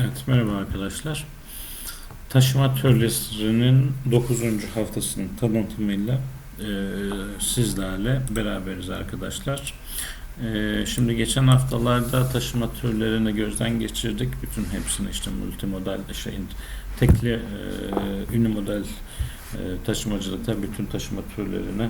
Evet, merhaba arkadaşlar. Taşıma atölyesinin 9. haftasının tanıtımıyla e, sizlerle beraberiz arkadaşlar. E, şimdi geçen haftalarda taşıma türlerini gözden geçirdik. Bütün hepsini işte multimodal, şeyin tekli, e, unimodal e, taşımacılıkta bütün taşıma türlerini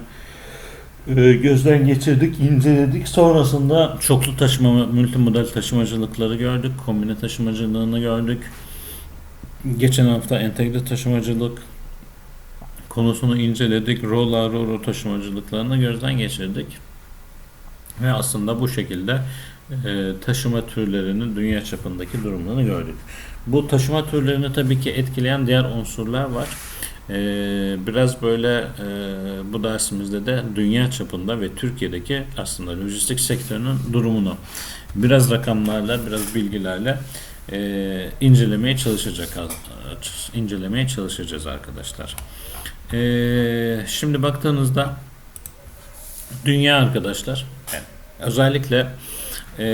e, gözden geçirdik, inceledik. Sonrasında çoklu taşıma, multimodal taşımacılıkları gördük, kombine taşımacılığını gördük. Geçen hafta entegre taşımacılık konusunu inceledik. Rolla Roro taşımacılıklarını gözden geçirdik. Ve aslında bu şekilde e, taşıma türlerinin dünya çapındaki durumlarını gördük. Bu taşıma türlerini tabii ki etkileyen diğer unsurlar var. Ee, biraz böyle e, bu dersimizde de dünya çapında ve Türkiye'deki aslında lojistik sektörünün durumunu biraz rakamlarla, biraz bilgilerle e, incelemeye çalışacak incelemeye çalışacağız arkadaşlar. E, şimdi baktığınızda dünya arkadaşlar özellikle e,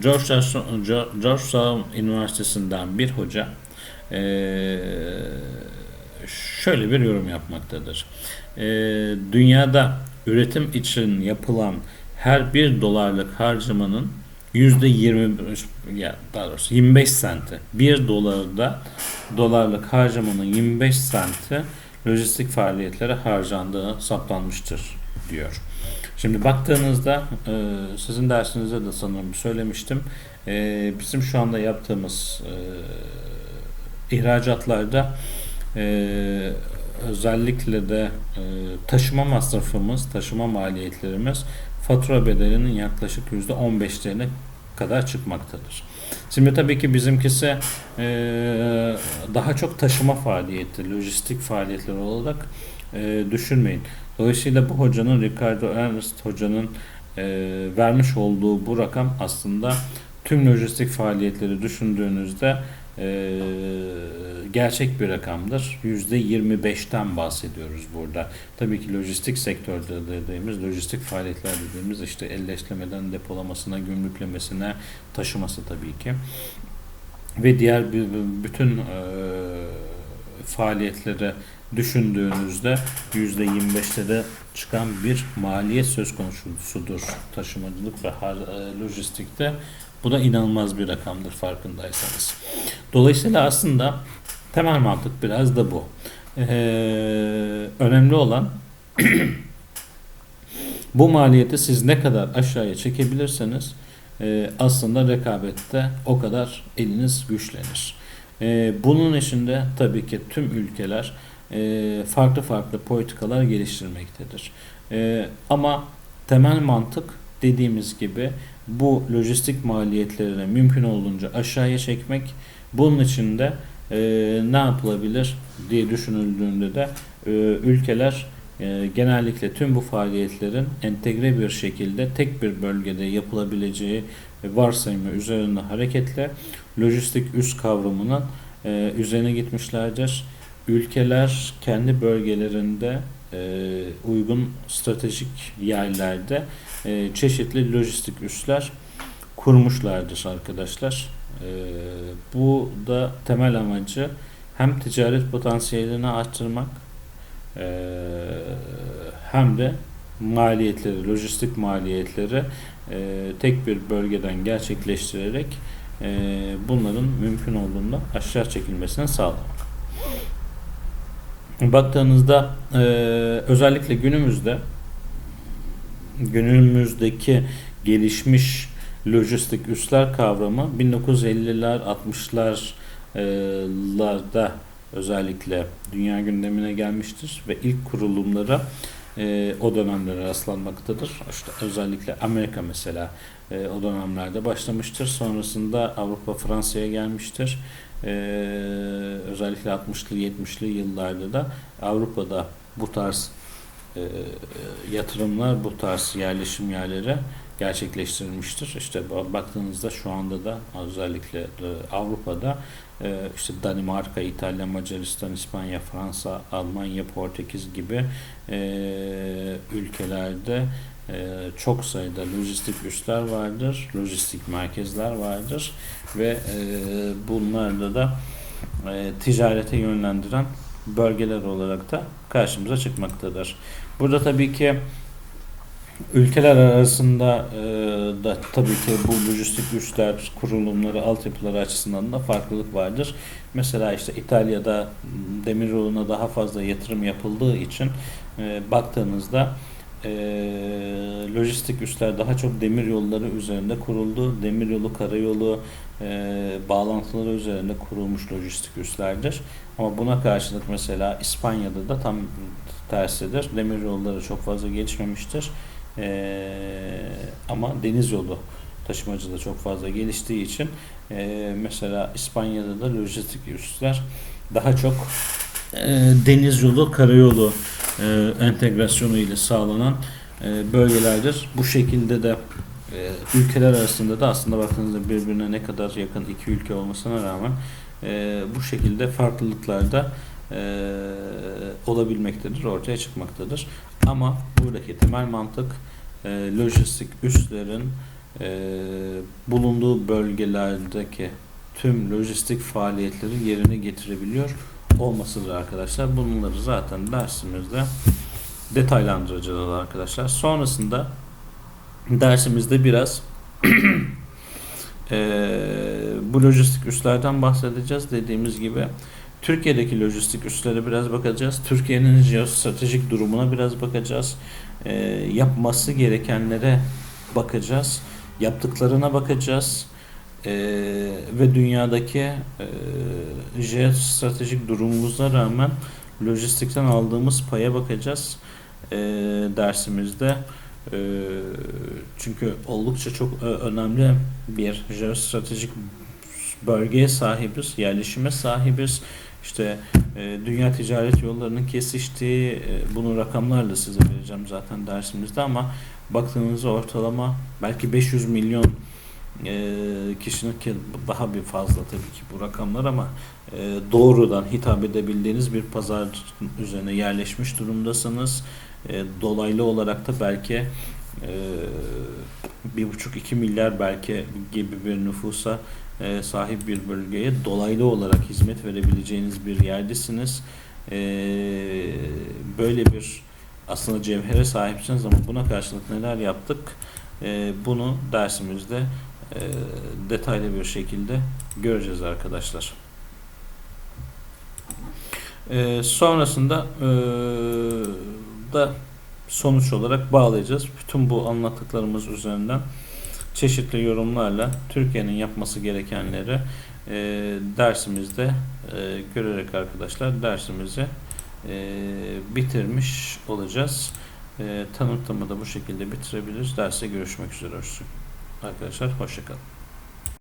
Georgetown, Üniversitesi'nden bir hoca şöyle bir yorum yapmaktadır. Dünyada üretim için yapılan her bir dolarlık harcamanın yüzde 20 ya daha doğrusu 25 senti bir dolarda dolarlık harcamanın 25 senti lojistik faaliyetlere harcandığı saptanmıştır diyor. Şimdi baktığınızda e, sizin dersinizde de sanırım söylemiştim. E, bizim şu anda yaptığımız e, ihracatlarda özellikle de taşıma masrafımız, taşıma maliyetlerimiz fatura bedelinin yaklaşık %15'lerine kadar çıkmaktadır. Şimdi tabii ki bizimkisi daha çok taşıma faaliyeti, lojistik faaliyetler olarak e, düşünmeyin. Dolayısıyla bu hocanın, Ricardo Ernst hocanın e, vermiş olduğu bu rakam aslında tüm lojistik faaliyetleri düşündüğünüzde e, gerçek bir rakamdır. %25'ten bahsediyoruz burada. Tabii ki lojistik sektörde dediğimiz, lojistik faaliyetler dediğimiz işte elleşlemeden depolamasına, gümrüklemesine, taşıması tabii ki. Ve diğer bütün e, faaliyetleri düşündüğünüzde %25'lere çıkan bir maliyet söz konusudur taşımacılık ve lojistikte. Bu da inanılmaz bir rakamdır farkındaysanız. Dolayısıyla aslında temel mantık biraz da bu. Ee, önemli olan bu maliyeti siz ne kadar aşağıya çekebilirseniz e, aslında rekabette o kadar eliniz güçlenir. E, bunun içinde tabii ki tüm ülkeler e, farklı farklı politikalar geliştirmektedir. E, ama temel mantık dediğimiz gibi bu lojistik maliyetlerini mümkün olduğunca aşağıya çekmek. Bunun için de e, ne yapılabilir diye düşünüldüğünde de e, ülkeler e, genellikle tüm bu faaliyetlerin entegre bir şekilde tek bir bölgede yapılabileceği varsayımı üzerinde hareketle lojistik üst kavramının e, üzerine gitmişlerdir. Ülkeler kendi bölgelerinde e, uygun stratejik yerlerde e, çeşitli lojistik üsler kurmuşlardır arkadaşlar. Bu da temel amacı hem ticaret potansiyelini arttırmak hem de maliyetleri, lojistik maliyetleri e, tek bir bölgeden gerçekleştirerek e, bunların mümkün olduğunda aşağı çekilmesini sağlamak. Baktığınızda e, özellikle günümüzde günümüzdeki gelişmiş lojistik üsler kavramı 1950'ler 60'larda özellikle dünya gündemine gelmiştir ve ilk kurulumlara e, o dönemlere rastlanmaktadır. İşte özellikle Amerika mesela e, o dönemlerde başlamıştır. Sonrasında Avrupa Fransa'ya gelmiştir. E, özellikle 60'lı 70'li yıllarda da Avrupa'da bu tarz e, yatırımlar, bu tarz yerleşim yerlere gerçekleştirilmiştir. İşte baktığınızda şu anda da özellikle e, Avrupa'da e, işte Danimarka, İtalya, Macaristan, İspanya, Fransa, Almanya, Portekiz gibi e, ülkelerde çok sayıda lojistik üsler vardır, lojistik merkezler vardır ve bunlarda da ticarete yönlendiren bölgeler olarak da karşımıza çıkmaktadır. Burada tabii ki ülkeler arasında e, da tabii ki bu lojistik üsler kurulumları, altyapıları açısından da farklılık vardır. Mesela işte İtalya'da demiryoluna daha fazla yatırım yapıldığı için e, baktığınızda e, lojistik üsler daha çok demir yolları üzerinde kuruldu. Demiryolu, karayolu e, bağlantıları üzerinde kurulmuş lojistik üslerdir. Ama buna karşılık mesela İspanya'da da tam tersidir. Demir yolları çok fazla gelişmemiştir. E, ama deniz yolu taşımacılığı çok fazla geliştiği için e, mesela İspanya'da da lojistik üsler daha çok e, deniz yolu, karayolu e, entegrasyonu ile sağlanan e, bölgelerdir. Bu şekilde de e, ülkeler arasında da aslında baktığınızda birbirine ne kadar yakın iki ülke olmasına rağmen e, bu şekilde farklılıklar da e, olabilmektedir, ortaya çıkmaktadır. Ama buradaki temel mantık e, lojistik üslerin e, bulunduğu bölgelerdeki tüm lojistik faaliyetleri yerine getirebiliyor olmasıdır arkadaşlar. Bunları zaten dersimizde detaylandıracağız arkadaşlar. Sonrasında dersimizde biraz eee, bu lojistik üslerden bahsedeceğiz. Dediğimiz gibi Türkiye'deki lojistik üslere biraz bakacağız. Türkiye'nin jeostratejik durumuna biraz bakacağız. Eee, yapması gerekenlere bakacağız. Yaptıklarına bakacağız. Eee, ve dünyadaki eee jeostratejik durumumuza rağmen lojistikten aldığımız paya bakacağız eee, dersimizde. Eee, çünkü oldukça çok ö- önemli bir jeostratejik bölgeye sahibiz, yerleşime sahibiz. İşte e, dünya ticaret yollarının kesiştiği, e, bunu rakamlarla size vereceğim zaten dersimizde ama baktığınızda ortalama belki 500 milyon e, kişinin ki daha bir fazla tabii ki bu rakamlar ama e, doğrudan hitap edebildiğiniz bir pazar üzerine yerleşmiş durumdasınız. E, dolaylı olarak da belki e, bir buçuk iki milyar belki gibi bir nüfusa e, sahip bir bölgeye dolaylı olarak hizmet verebileceğiniz bir yerdesiniz. E, böyle bir aslında cevhere sahipsiniz ama buna karşılık neler yaptık? E, bunu dersimizde e, detaylı bir şekilde göreceğiz arkadaşlar. E, sonrasında e, da sonuç olarak bağlayacağız. Bütün bu anlattıklarımız üzerinden çeşitli yorumlarla Türkiye'nin yapması gerekenleri e, dersimizde e, görerek arkadaşlar dersimizi e, bitirmiş olacağız. E, tanıtımı da bu şekilde bitirebiliriz. Derse görüşmek üzere. Arkadaşlar hoşçakalın.